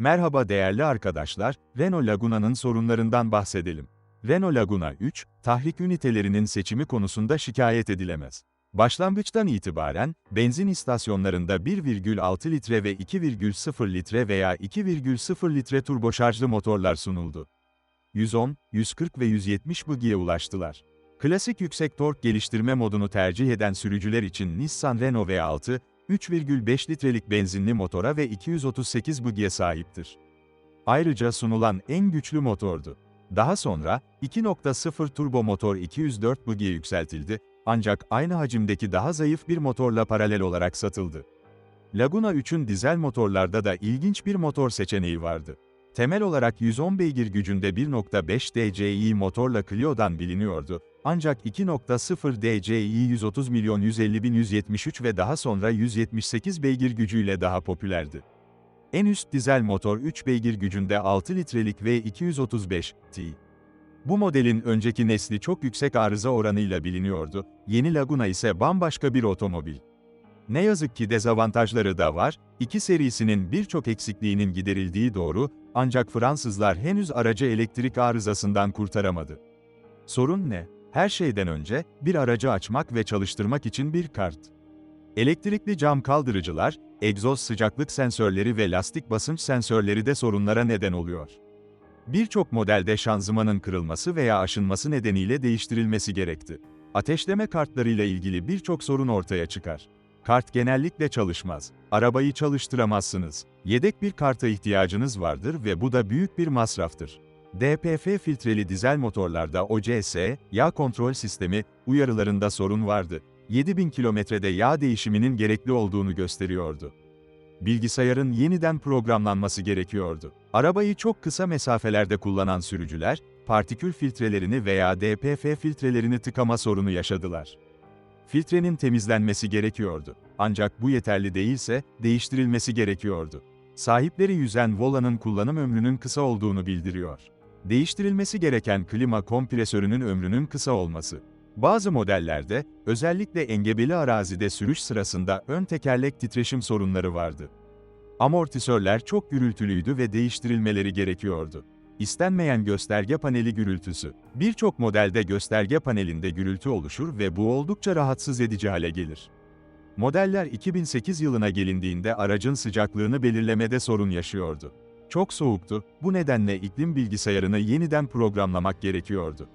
Merhaba değerli arkadaşlar, Renault Laguna'nın sorunlarından bahsedelim. Renault Laguna 3, tahrik ünitelerinin seçimi konusunda şikayet edilemez. Başlangıçtan itibaren, benzin istasyonlarında 1,6 litre ve 2,0 litre veya 2,0 litre turboşarjlı motorlar sunuldu. 110, 140 ve 170 bugüye ulaştılar. Klasik yüksek tork geliştirme modunu tercih eden sürücüler için Nissan Renault V6, 3,5 litrelik benzinli motora ve 238 bugüye sahiptir. Ayrıca sunulan en güçlü motordu. Daha sonra, 2.0 turbo motor 204 bugüye yükseltildi, ancak aynı hacimdeki daha zayıf bir motorla paralel olarak satıldı. Laguna 3'ün dizel motorlarda da ilginç bir motor seçeneği vardı. Temel olarak 110 beygir gücünde 1.5 DCi motorla Clio'dan biliniyordu, ancak 2.0 DCi 130 milyon 150 bin 173 ve daha sonra 178 beygir gücüyle daha popülerdi. En üst dizel motor 3 beygir gücünde 6 litrelik V235 T. Bu modelin önceki nesli çok yüksek arıza oranıyla biliniyordu, yeni Laguna ise bambaşka bir otomobil. Ne yazık ki dezavantajları da var, iki serisinin birçok eksikliğinin giderildiği doğru, ancak Fransızlar henüz aracı elektrik arızasından kurtaramadı. Sorun ne? Her şeyden önce, bir aracı açmak ve çalıştırmak için bir kart. Elektrikli cam kaldırıcılar, egzoz sıcaklık sensörleri ve lastik basınç sensörleri de sorunlara neden oluyor. Birçok modelde şanzımanın kırılması veya aşınması nedeniyle değiştirilmesi gerekti. Ateşleme kartlarıyla ilgili birçok sorun ortaya çıkar. Kart genellikle çalışmaz. Arabayı çalıştıramazsınız. Yedek bir karta ihtiyacınız vardır ve bu da büyük bir masraftır. DPF filtreli dizel motorlarda OCS, yağ kontrol sistemi, uyarılarında sorun vardı. 7000 kilometrede yağ değişiminin gerekli olduğunu gösteriyordu. Bilgisayarın yeniden programlanması gerekiyordu. Arabayı çok kısa mesafelerde kullanan sürücüler, partikül filtrelerini veya DPF filtrelerini tıkama sorunu yaşadılar. Filtrenin temizlenmesi gerekiyordu. Ancak bu yeterli değilse, değiştirilmesi gerekiyordu. Sahipleri yüzen Vola'nın kullanım ömrünün kısa olduğunu bildiriyor. Değiştirilmesi gereken klima kompresörünün ömrünün kısa olması. Bazı modellerde, özellikle engebeli arazide sürüş sırasında ön tekerlek titreşim sorunları vardı. Amortisörler çok gürültülüydü ve değiştirilmeleri gerekiyordu. İstenmeyen gösterge paneli gürültüsü. Birçok modelde gösterge panelinde gürültü oluşur ve bu oldukça rahatsız edici hale gelir. Modeller 2008 yılına gelindiğinde aracın sıcaklığını belirlemede sorun yaşıyordu. Çok soğuktu, bu nedenle iklim bilgisayarını yeniden programlamak gerekiyordu.